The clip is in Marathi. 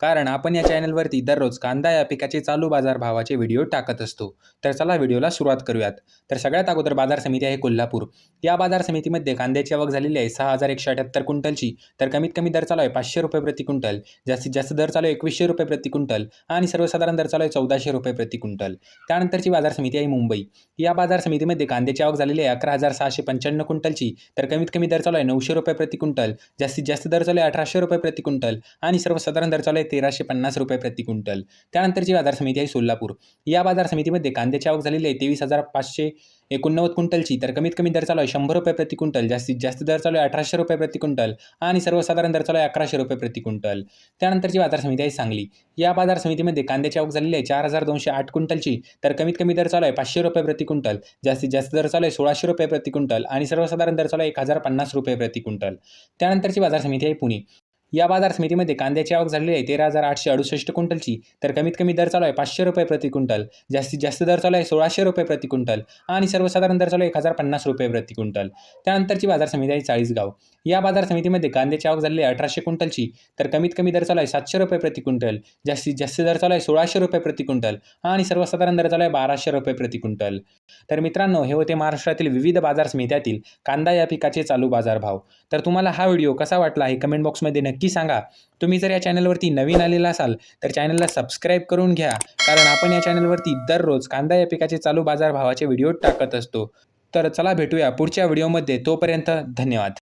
कारण आपण या चॅनलवरती दररोज कांदा या पिकाचे चालू बाजारभावाचे व्हिडिओ टाकत असतो. तर चला व्हिडिओला सुरुवात करूयात. तर सगळ्यात अगोदर बाजार समिती आहे कोल्हापूर. या बाजार समितीमध्ये कांद्याची आवक झालेली आहे सहा हजार एकशे अठ्याहत्तर क्विंटलची. तर कमीत कमी दर चालू आहे पाचशे रुपये प्रति क्विंटल. जास्तीत जास्त दर चालू आहे एकवीसशे रुपये प्रति क्विंटल. आणि सर्वसाधारण दर चालू आहे चौदाशे रुपये प्रति क्विंटल. त्यानंतरची बाजार समिती आहे मुंबई. या बाजार समितीमध्ये कांद्याची आवक झालेली आहे अकरा हजार सहाशे पंच्याण्णव क्विंटलची. तर कमीत कमी दर चालू आहे नऊशे रुपये प्रति क्विंटल. जास्तीत जास्त दर चालू आहे अठराशे रुपये प्रति क्विंटल. आणि सर्वसाधारण दर चालू आहे तेराशे पन्नास रुपये प्रति क्विंटल. त्यानंतरची बाजार समिती आहे सोलापूर या बाजार समितीमध्ये कांद्याची आवक झालेली आहे तेवीस हजार पाचशे एकोणनव्वद क्विंटलची. तर कमीत कमी दर चालू आहे शंभर रुपये प्रति क्विंटल जास्तीत जास्त दर चालू आहे अठराशे रुपये प्रति क्विंटल आणि सर्वसाधारण दर चालू आहे अकराशे रुपये प्रति क्विंटल. त्यानंतरची बाजार समिती आहे सांगली या बाजार समितीमध्ये कांद्याची आवक झालेली आहे चार हजार दोनशे आठ क्विंटलची. तर कमीत कमी दर चालू आहे पाचशे रुपये प्रति क्विंटल जास्तीत जास्त दर चालू आहे सोळाशे रुपये प्रति क्विंटल आणि सर्वसाधारण दर चालू आहे एक हजार पन्नास रुपये प्रति क्विंटल. त्यानंतरची बाजार समिती आहे पुणे या बाजार समितीमध्ये कांद्याची आवक झालेली आहे. तेरा हजार आठशे अडुसष्ट क्विंटलची. तर कमीत कमी दर चालू आहे पाचशे रुपये प्रति क्विंटल. जास्तीत जास्त दर चालू आहे सोळाशे रुपये प्रति क्विंटल. आणि सर्वसाधारण दर चालू आहे एक हजार पन्नास रुपये प्रति क्विंटल. त्यानंतरची बाजार समिती आहे चाळीसगाव. या बाजार समितीमध्ये कांद्याची आवक झालेली आहे अठराशे क्विंटलची. तर कमीत कमी दर चालू आहे सातशे रुपये प्रति क्विंटल. जास्तीत जास्त दर चालू आहे सोळाशे रुपये प्रति क्विंटल. आणि सर्वसाधारण दर चालू आहे बाराशे रुपये प्रति क्विंटल. तर मित्रांनो हे होते महाराष्ट्रातील विविध बाजार समित्यातील कांदा या पिकाचे चालू बाजारभाव. तर तुम्हाला हा व्हिडिओ कसा वाटला हे कमेंट बॉक्समध्ये नक्की सांगा. तुम्ही जर या चॅनलवरती नवीन आलेला असाल तर चॅनलला सबस्क्राईब करून घ्या. कारण आपण या चॅनलवरती दररोज कांदा या पिकाचे चालू बाजारभावाचे व्हिडिओ टाकत असतो. तर चला भेटूया पुढच्या व्हिडिओमध्ये. तोपर्यंत धन्यवाद.